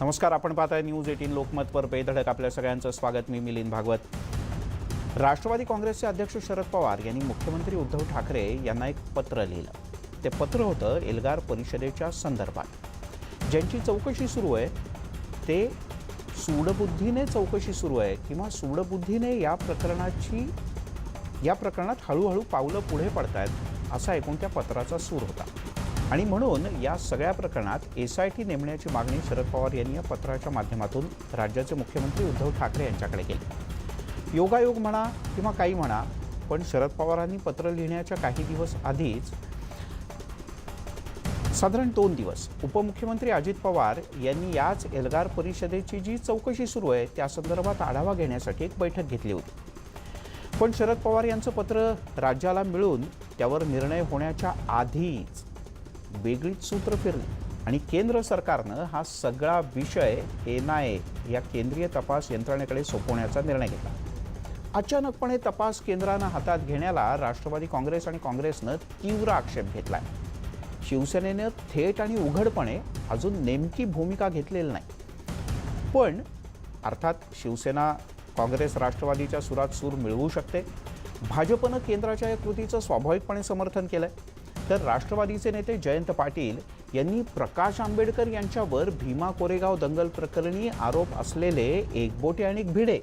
नमस्कार आपण पाहताय न्यूज एटीन लोकमतवर बेधडक. आपल्या सगळ्यांचं स्वागत. मी मिलिंद भागवत. राष्ट्रवादी काँग्रेसचे अध्यक्ष शरद पवार यांनी मुख्यमंत्री उद्धव ठाकरे यांना एक पत्र लिहिलं. ते पत्र होतं एल्गार परिषदेच्या संदर्भात. ज्यांची चौकशी सुरू आहे ते सूडबुद्धीने चौकशी सुरू आहे किंवा सूडबुद्धीने या प्रकरणाची या प्रकरणात हळूहळू पावलं पुढे पडतायत असा एकूण त्या पत्राचा सूर होता. आणि म्हणून या सगळ्या प्रकरणात एस आय टी नेमण्याची मागणी शरद पवार यांनी या पत्राच्या माध्यमातून राज्याचे मुख्यमंत्री उद्धव ठाकरे यांच्याकडे केली. योगायोग म्हणा किंवा काही म्हणा पण शरद पवारांनी पत्र लिहिण्याच्या काही दिवस आधीच साधारण दोन दिवस उपमुख्यमंत्री अजित पवार यांनी याच एल्गार परिषदेची जी चौकशी सुरू आहे त्या संदर्भात आढावा घेण्यासाठी एक बैठक घेतली होती. पण शरद पवार यांचं पत्र राज्याला मिळून त्यावर निर्णय होण्याच्या आधीच वेगळीच सूत्र फिरली. आणि केंद्र सरकारनं हा सगळा विषय एन आय ए या केंद्रीय तपास यंत्रणेकडे सोपवण्याचा निर्णय घेतला. अचानकपणे तपास केंद्रानं हातात घेण्याला राष्ट्रवादी काँग्रेस आणि काँग्रेसनं तीव्र आक्षेप घेतला शिवसेनेनं थेट आणि उघडपणे अजून नेमकी भूमिका घेतलेली नाही. पण अर्थात शिवसेना काँग्रेस राष्ट्रवादीच्या सुरात सूर मिळवू शकते. भाजपनं केंद्राच्या या कृतीचं स्वाभाविकपणे समर्थन केलंय. तर राष्ट्रवादीचे नेते जयंत पाटील यांनी प्रकाश आंबेडकर यांच्यावर भीमा कोरेगाव दंगल प्रकरणी आरोप असलेले एकबोटे आणि भिडे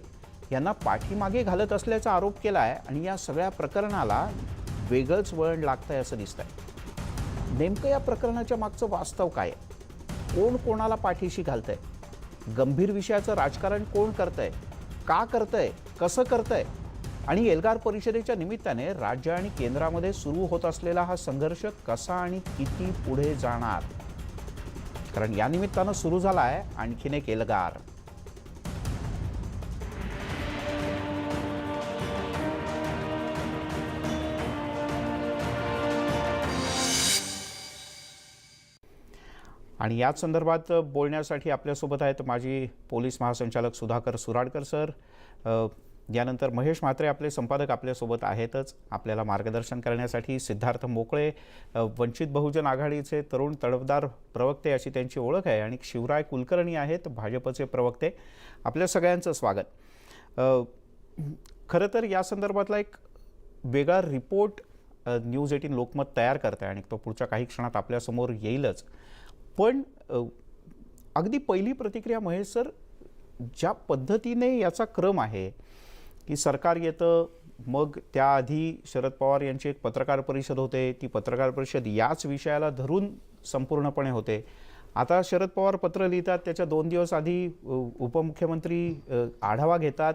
यांना पाठीमागे घालत असल्याचा आरोप केला आहे आणि या सगळ्या प्रकरणाला वेगळंच वळण लागतंय असं दिसतंय. नेमकं या प्रकरणाच्या मागचं वास्तव काय आहे? कोण कोणाला पाठीशी घालतंय? गंभीर विषयाचं राजकारण कोण करतंय? का करतंय? कसं करतंय? आणि एल्गार परिषदेच्या निमित्ताने राज्य आणि केंद्रामध्ये सुरू होत असलेला हा संघर्ष कसा आणि किती पुढे जाणार? कारण या निमित्तानं सुरू झाला आहे आणखीन एक एल्गार. आणि याच संदर्भात बोलण्यासाठी आपल्यासोबत आहेत माजी पोलीस महासंचालक सुधाकर सुराडकर सर. यानंतर महेश म्हात्रे आपले संपादक आपल्यासोबत आहेतच. आपल्याला मार्गदर्शन करण्यासाठी सिद्धार्थ मोकळे वंचित बहुजन आघाडीचे तरुण तडफदार प्रवक्ते अशी त्यांची ओळख आहे आणि शिवराय कुलकर्णी आहेत भाजपचे प्रवक्ते. आपल्या सगळ्यांचं स्वागत. खरं तर या संदर्भातला एक वेगळा रिपोर्ट न्यूज एटीन लोकमत तयार करत आहे आणि तो पुढच्या काही क्षणात आपल्यासमोर येईलच. पण अगदी पहिली प्रतिक्रिया महेश सर ज्या पद्धतीने याचा क्रम आहे की सरकार येतं मग त्याआधी शरद पवार यांची एक पत्रकार परिषद होते. ती पत्रकार परिषद याच विषयाला धरून संपूर्णपणे होते. आता शरद पवार पत्र लिहितात त्याच्या दोन दिवस आधी उपमुख्यमंत्री आढावा घेतात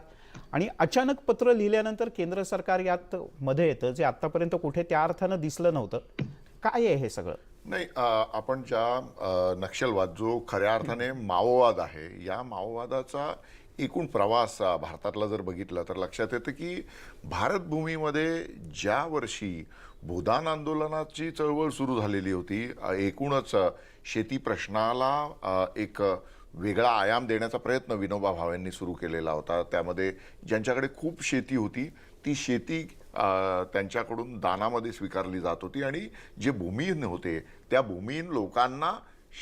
आणि अचानक पत्र लिहिल्यानंतर केंद्र सरकार यात मध्ये येतं जे आत्तापर्यंत कुठे त्या अर्थानं दिसलं नव्हतं. काय आहे हे सगळं? नाही आपण ज्या नक्षलवाद जो खऱ्या अर्थाने माओवाद आहे या माओवादाचा एकूण प्रवास भारतातला जर बघितला तर लक्षात येतं की भारतभूमीमध्ये ज्या वर्षी भूदान आंदोलनाची चळवळ सुरू झालेली होती एकूणच शेती प्रश्नाला एक वेगळा आयाम देण्याचा प्रयत्न विनोबा भावेंनी सुरू केलेला होता. त्यामध्ये ज्यांच्याकडे खूप शेती होती ती शेती त्यांच्याकडून दानामध्ये स्वीकारली जात होती आणि जे भूमिहीन होते त्या भूमिहीन लोकांना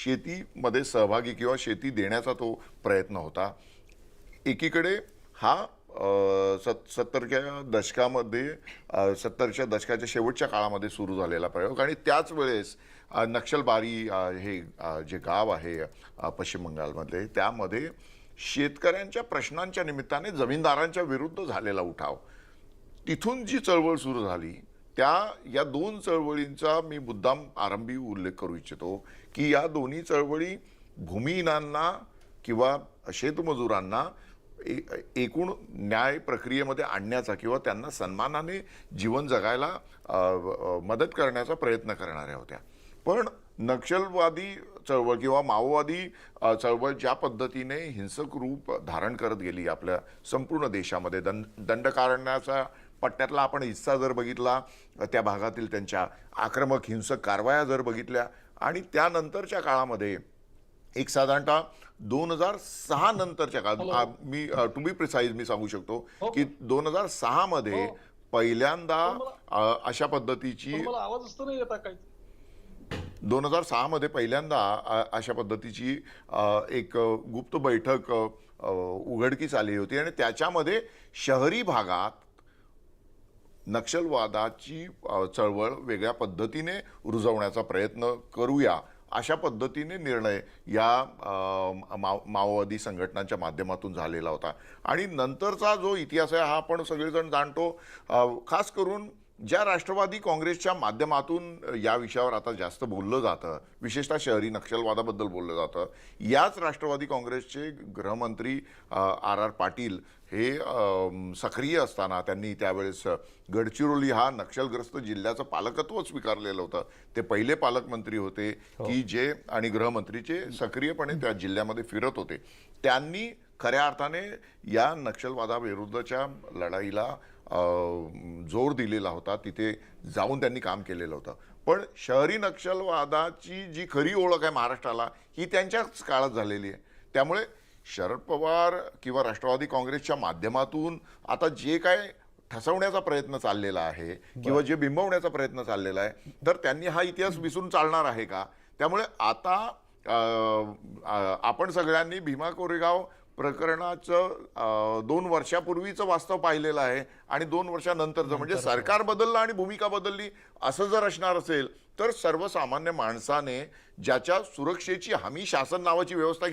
शेतीमध्ये सहभागी किंवा शेती देण्याचा तो प्रयत्न होता. एकीकडे हा सत् सत सत्तरच्या दशकामध्ये सत्तरच्या दशकाच्या शेवटच्या काळामध्ये सुरू झालेला प्रयोग आणि त्याच वेळेस नक्षलबारी हे जे गाव आहे पश्चिम बंगालमधले त्यामध्ये शेतकऱ्यांच्या प्रश्नांच्या निमित्ताने जमीनदारांच्या विरुद्ध झालेला उठाव. तिथून जी चळवळ सुरू झाली त्या या दोन चळवळींचा मी मुद्दाम आरंभी उल्लेख करू इच्छितो की या दोन्ही चळवळी भूमिहीनांना किंवा शेतमजुरांना ए- एकूण न्याय प्रक्रियेमध्ये आणण्याचा किंवा त्यांना सन्मानाने जीवन जगायला मदत करण्याचा प्रयत्न करणाऱ्या होत्या. पण नक्षलवादी चळवळ किंवा माओवादी चळवळ ज्या पद्धतीने हिंसक रूप धारण करत गेली आपल्या संपूर्ण देशामध्ये दंड दंडकारण्याचा पट्ट्यातला आपण हिस्सा जर बघितला त्या भागातील त्यांच्या आक्रमक हिंसक कारवाया जर बघितल्या आणि त्यानंतरच्या काळामध्ये एक साधारणतः दोन हजार सहा नंतरच्या काळात मी टू बी प्रिसाईज मी सांगू शकतो की दोन हजार सहा मध्ये हो. पहिल्यांदा अशा पद्धतीची दोन हजार सहामध्ये पहिल्यांदा अ, अशा पद्धतीची एक गुप्त बैठक उघडकीस आली होती आणि त्याच्यामध्ये शहरी भागात नक्षलवादाची चळवळ वेगळ्या पद्धतीने रुजवण्याचा प्रयत्न करूया अशा पद्धतीने निर्णय या माओ माओवादी संघटनांच्या माध्यमातून झालेला होता. आणि नंतरचा जो इतिहास आहे हा आपण सगळेजण जाणतो. खास करून ज्या राष्ट्रवादी काँग्रेसच्या माध्यमातून या विषयावर आता जास्त बोललं जातं विशेषतः शहरी नक्षलवादाबद्दल बोललं जातं याच राष्ट्रवादी काँग्रेसचे गृहमंत्री आर आर पाटील हे सक्रिय असताना त्यांनी त्यावेळेस गडचिरोली हा नक्षलग्रस्त जिल्ह्याचं पालकत्व स्वीकारलेलं होतं. ते पहिले पालकमंत्री होते की जे आणि गृहमंत्रीचे सक्रियपणे त्या जिल्ह्यामध्ये फिरत होते. त्यांनी खऱ्या अर्थाने या नक्षलवादाविरुद्धच्या लढाईला जोर दिलेला होता तिथे जाऊन त्यांनी काम केलेलं होतं. पण शहरी नक्षलवादाची जी खरी ओळख आहे महाराष्ट्राला ही त्यांच्याच काळात झालेली आहे. त्यामुळे शरद पवार किंवा राष्ट्रवादी काँग्रेसच्या माध्यमातून आता जे काय ठसवण्याचा प्रयत्न चाललेला आहे किंवा जे बिंबवण्याचा प्रयत्न चाललेला आहे तर त्यांनी हा इतिहास विसरून चालणार आहे का? त्यामुळे आता आपण सगळ्यांनी भीमा कोरेगाव प्रकरणाचं दोन वर्षापूर्वीचं वास्तव पाहिलेलं आहे आणि दोन वर्षानंतरचं. म्हणजे सरकार बदललं आणि भूमिका बदलली असं जर असणार असेल तर सर्वसामान्य माणसाने ज्याच्या सुरक्षेची हमी शासन नावाची व्यवस्था